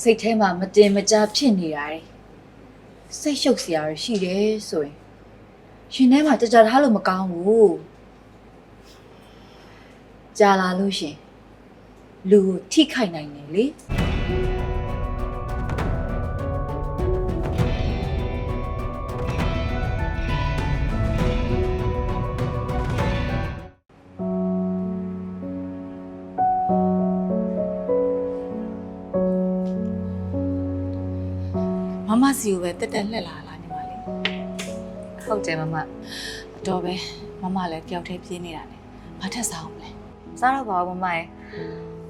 စိတ်ထဲမှာမတင်မကြဖြစ်နေရတယ်စိတ်ရှုပ်စရာရှိတယ်ဆိုရင်ရှင်ထဲမှာကြကြထားလို့မကောင်းဘူးကြာလာလို့ရှင်လူကိုထိခိုက်နိုင်တယ်လေ စီကိုပဲတက်တက်လှက်လာလားညီမလေးဟုတ်တယ်မမအတော်ပဲမမလည်းတယောက်တည်းပြေးနေတာနဲ့ဘာထက်စားအောင်မလဲစားတော့ပါဘူးမမရဲ့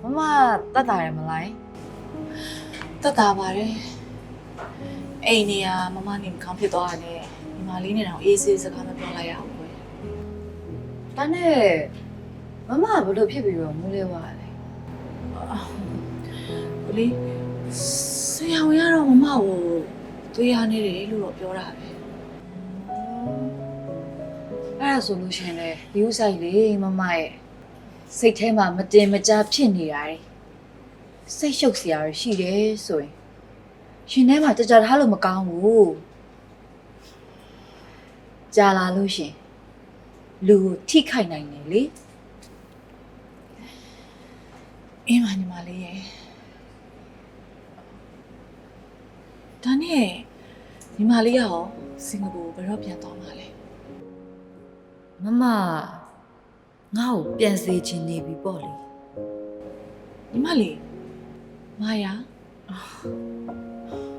မမတတ်တာရမလားတက်တာပါတယ်အိမ်နေရမမနေမကောင်းဖြစ်သွားတယ်ညီမလေးနဲ့တော့အေးဆေးစကားမပြောလိုက်ရအောင်ကွယ်ဒါနဲ့မမကဘလို့ဖြစ်ပြီးတော့မူးလဲသွားလဲကိုလေးဆရာဝန်ကတော့မမကို သွေးရနေတယ်လို့တော့ပြောတာပဲအဲ့ဒါဆိုလို့ရှရင်လေဒီဥဆိုင်လေမမရဲ့စိတ်ထဲမှာမတင်မကြဖြစ်နေရတယ်စိတ်ရှုပ်စရာရှိတယ်ဆိုရင်ရှင်ထဲမှာကြကြထားလို့မကောင်းဘူးကြာလာလို့ရှရင်လူကိုထိခိုက်နိုင်တယ်လေအင်းမညီမလေးရဲ့ဒါနဲ့ ညီမလေးကရောစင်ကာပူဘယ်တော့ပြန်သွားမှာလဲမမငါ့ကိုပြန်စေချင်နေပြီပေါ့လေညီမလေးမာယာ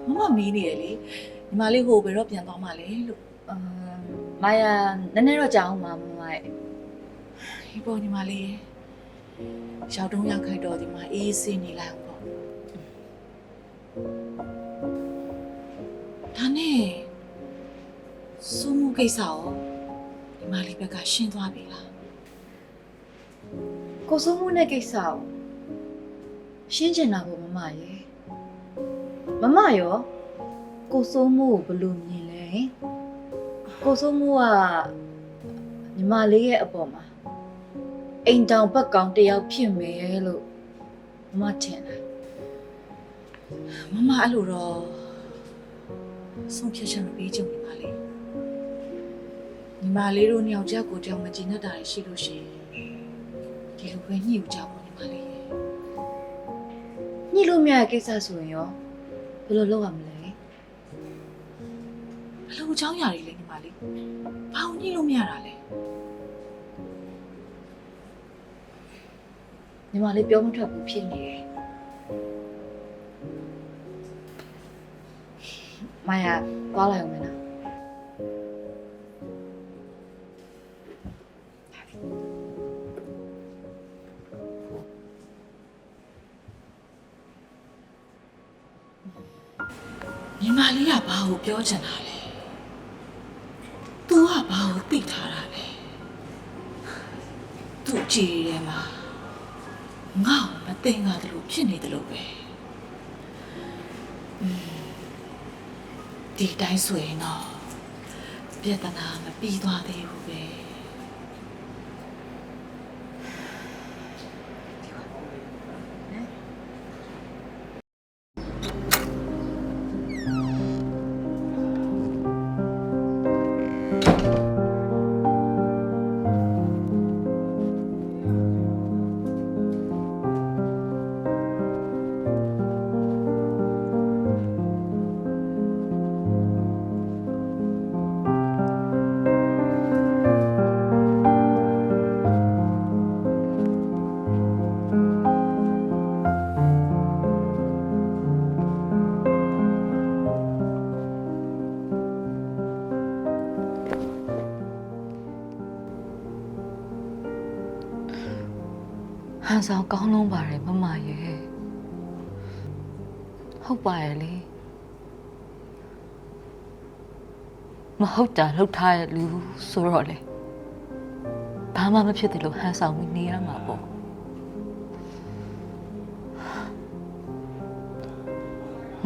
မမမေးနေရလေညီမလေးဟိုဘယ်တော့ပြန်သွားမှာလဲလို့အမ်မာယာနည်းနည်းတော့ကြာအောင်ပါမမရဲ့ဒီပေါ်ညီမလေးရဲ့ရောက်တုံးရောက်ခိုက်တော့ဒီမှာအေးဆေးနေလိုက်အောင်ပေါ့ ဒါနဲ့စူးမှုကိစ္စရောညီမလေးဘက်ကရှင်းသွားပြီလားကိုစိုးမှုနဲ့ကိစ္စကိုရှင်းချင်တာပေါ့မမရဲ့မမရောကိုစိုးမှုကိုဘယ်လိုမြင်လဲကိုစိုးမှုကညီမလေးရဲ့အပေါ်မှာအိမ်တောင်ဘက်ကောင်တစ်ယောက်ဖြစ်မယ်လို့မမထင်တယ်မမအဲ့လိုတော့ ဆုံးဖြတ်ချက်မပေးချင်ဘူးညီမလေးညီမလေးတို့နှစ်ယောက်ကြောက်ကိုတယောက်မကြည်နဲ့တာရှိလို့ရှိရင်ဒီလိုပဲညှိဦးကြပါညီမလေးရဲ့ညှိလို့မရတဲ့ကိစ္စဆိုရင်ရောဘယ်လိုလုပ်ရမလဲဘယ်လိုအကြောင်းအရာတွေလဲညီမလေးဘာလို့ညှိလို့မရတာလဲညီမလေးပြောမထွက်ဘူးဖြစ်နေတယ် မာယာသွားလိုက်အောင်မလားညီမလေးကဘာကိုပြောချင်တာလဲသူကဘာကိုသိထားတာလဲသူ့ကြည်ရဲမှာငါ့ကိုမသိငါတယ်လို့ဖြစ်နေတယ်လို့ပဲอืม ဒီတိုင်းဆိုရင်တော့ပြဿနာမပြီးသွားသေးဘူးပဲ ဟန်ဆောင်ကောင်းလုံးပါတယ်မမရဲ့ဟုတ်ပါရဲ့လေမဟုတ်တာလှုပ်ထားတဲ့လူဆိုတော့လေဘာမှမဖြစ်တယ်လို့ဟန်ဆောင်ပြီးနေရမှာပေါ့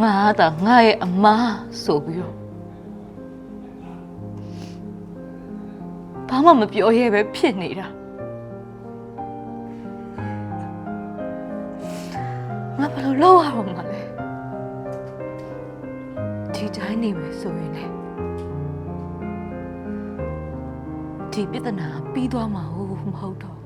ငါတာငါရဲ့အမားဆိုပြီးတော့ဘာမှမပြောရဲပဲဖြစ်နေတာ လိုလုပ်ရအောင်မလဲဒီတိုင်းနေမယ်ဆိုရင်လေဒီပြဿနာပြီးသွားမှာဟုတ်မဟုတ်တော့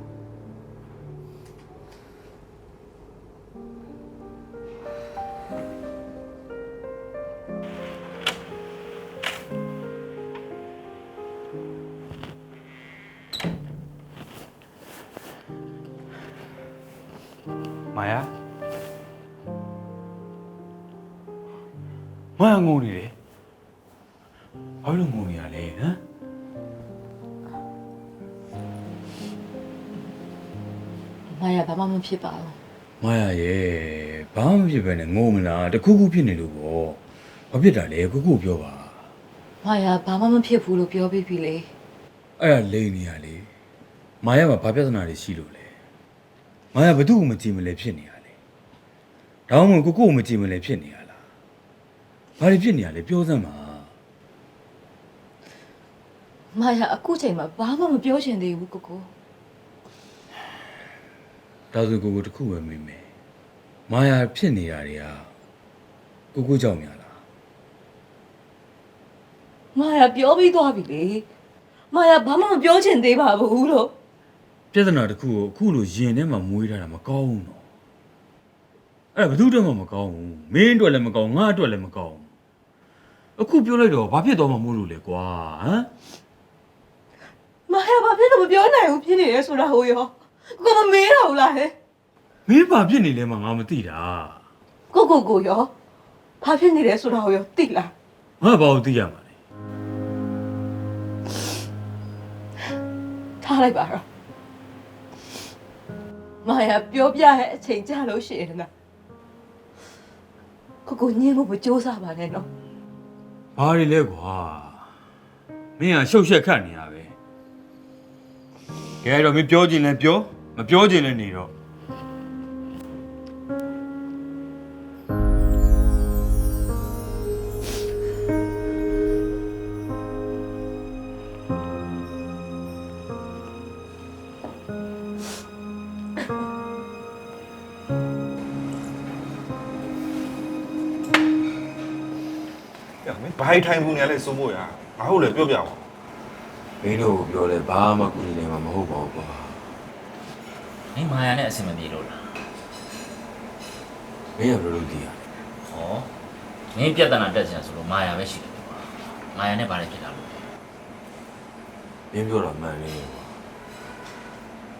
ဘူးမာယာ မာယာငုံနေတယ်ဘာလို့ငုံနေရလဲဟမ်မာယာဘာမှမဖြစ်ပါဘူးမာယာရဲ့ဘာမှမဖြစ်ပဲနဲ့ငုံမလားတခုခုဖြစ်နေလို့ပေါ့ဘာဖြစ်တာလဲခုခုပြောပါမာယာဘာမှမဖြစ်ဘူးလို့ပြောပြီးပြီလေအဲ့ဒါလိန်နေရလေမာယာမှာဘာပြဿနာတွေရှိလို့လဲမာယာဘသူ့ကိုမကြည့်မလဲဖြစ်နေရလေဒါမှမဟုတ်ကိုကိုကိုမကြည့်မလဲဖြစ်နေရလား ဘာတွေဖြစ်နေရလဲပြောစမ်းပါမာယာအခုချိန်မှာဘာမှမပြောချင်သေးဘူးကိုကိုဒါဆိုကိုကိုတစ်ခုပဲမေးမယ်မာယာဖြစ်နေတာတွေကကိုကိုကြောင့်များလားမာယာပြောပြီးသွားပြီလေမာယာဘာမှမပြောချင်သေးပါဘူးလို့ပြဿနာတစ်ခုကိုအခုလိုရင်ထဲမှာမွေးထားတာမကောင်းဘူးနော်အဲ့ဒါဘယ်သူအတွက်မှမကောင်းဘူးမင်းအတွက်လည်းမကောင်းငါအတွက်လည်းမကောင်းဘူး အခုပြောလိုက်တော့ဘာဖြစ်သွားမှမို့လို့လဲကွာဟမ်မာယာဘာဖြစ်လို့မပြောနိုင်ဘူးဖြစ်နေရဲဆိုတာဟိုရောကိုကိုမမေးတော့ဘူးလားဟဲ့မင်းဘာဖြစ်နေလဲမှငါမသိတာကိုကိုကိုရောဘာဖြစ်နေလဲဆိုတာဟိုရောသိလားငါဘာလို့သိရမှာလဲထားလိုက်ပါတော့မာယာပြောပြရဲ့အချိန်ကြာလို့ရှိရင်လားကိုကိုညင်းဖို့မစူးစားပါနဲ့နော် ဘာတွေလဲကွာမင်းကရှုပ်ရှက်ခတ်နေရပဲကဲတော့မင်းပြောချင်လဲပြောမပြောချင်လဲနေတော့။ မင်းဘာထိုင်ဘူးနေရလဲစိုးမို့ရ။ဘာဟုတ်လဲပြောပြပါဦးမင်းတို့ပြောလဲဘာမှကူညီနိုင်မှာမဟုတ်ပါဘူးကွာမင်းမာယာနဲ့အဆင်မပြေလို့လားမင်းကဘယ်လိုလုပ်သိရလဲ။ဟောမင်းပြဿနာတက်ချင်ဆိုလို့မာယာပဲရှိတယ်ကွာ။မာယာနဲ့ဘာလဲဖြစ်တာလို့မင်းပြောတာမှန်လေကွာ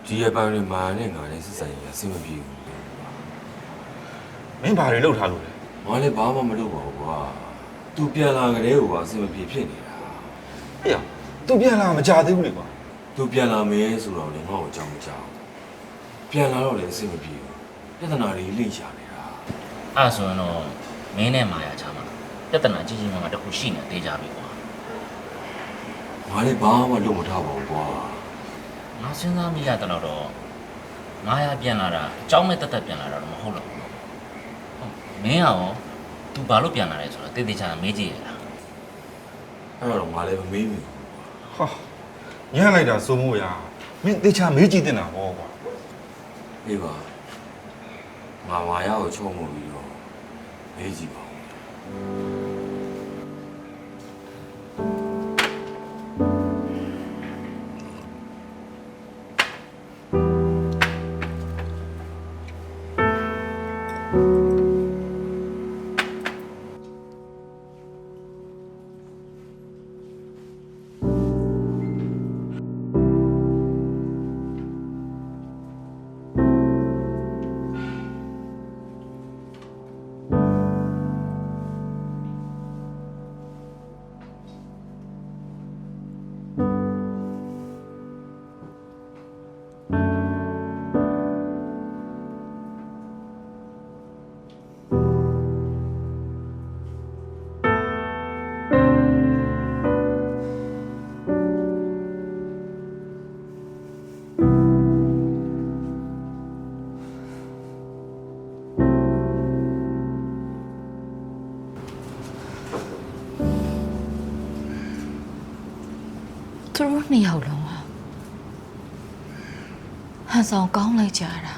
ဒီရပိုင်းတွေမာနဲ့ငါနဲ့စစ်ဆိုင်ရအဆင်မပြေဘူး။မင်းဘာတွေလုပ်ထားလို့လဲငါလည်းဘာမှမလုပ်ပါဘူးကွာ သူပြန်လာကလေးကိုပါအဆင်မပြေဖြစ်နေတာဟေ့ရသူပြန်လာမကြသေးဘူးလေကွာသူပြန်လာမယ်ဆိုတော့လည်းငါ့ကိုအကြောင်းမကြောက်ပြန်လာတော့လည်းအဆင်မပြေဘူးပြဿနာတွေလိမ့်ရှာနေတာအဲ့ဆိုရင်တော့မင်းနဲ့မာယာချမှာပြဿနာကြီးကြီးမားမားတစ်ခုရှိနေသေးကြပြီကွာငါလည်းဘာမှလုပ်မထားပါဘူးကွာငါစဉ်းစားမိရတော့တော့မာယာပြန်လာတာအကြောင်းမဲ့တက်တက်ပြန်လာတာတော့မဟုတ်တော့ဘူးဟုတ်မင်းရော तू ဘာလို့ပြန်လာလဲဆိုတော့တေးသေးချာမေးကြည့်ရလားအဲ့တော့ငါလည်းမမေးဘူး။ဟာ။ညံ့လိုက်တာစိုးမို့ရ။မင်းတေချာမေးကြည့်တင်တာဟောကွာအေးပါငါမာရကိုချုံမှုပြီးတော့မေးကြည့်ပါဦး သူတို့နှစ်ယောက်လုံးဟာဟန်ဆောင်ကောင်းလိုက်ကြတာ